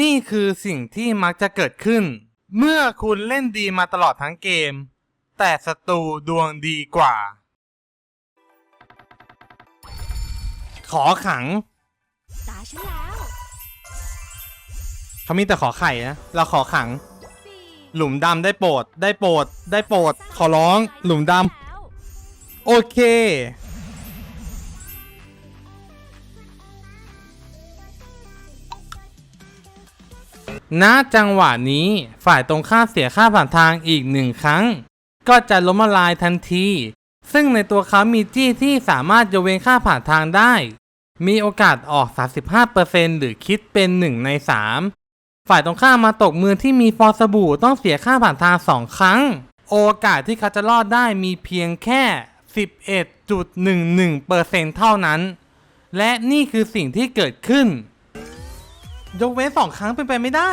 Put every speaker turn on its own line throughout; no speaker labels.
นี่คือสิ่งที่มักจะเกิดขึ้น เมื่อคุณเล่นดีมาตลอดทั้งเกม แต่ศัตรูดวงดีกว่า ขอขัง
ตาฉันแล้ว
เขามีแต่ขอไข่นะ เราขอขัง
สี่
หลุมดำได้โปรด ได้โปรด ได้โปรด ขอร้อง หลุมด
แล้วำ
โอเค ณจังหวะนี้ฝ่ายตรงข้ามเสียค่าผ่านทางอีกหนึ่งครั้ง ก็จะล้มละลายทันที ซึ่งในตัวเขามีจี้ที่สามารถยกเว้นค่าผ่านทางได้ มีโอกาสออก 35%หรือคิดเป็น 1 ใน 3 ฝ่ายตรงข้ามมาตกมือที่มีฟอสบู่ต้องเสียค่าผ่านทาง 2 ครั้ง โอกาสที่เขาจะรอดได้มีเพียงแค่ 11.11%เท่านั้น และนี่คือสิ่งที่เกิดขึ้น ยกเว้นสองครั้งเป็นไปไม่ได้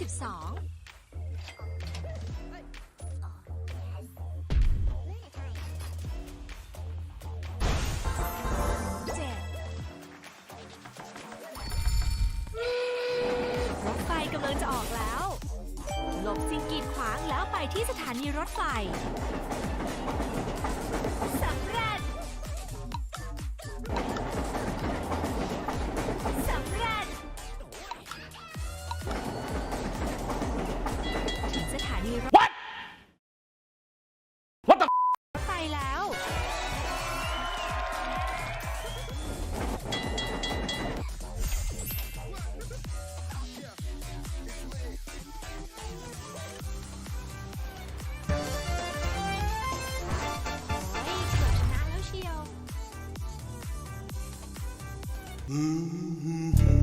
12เที่สถานีรถไฟ Mm-hmm.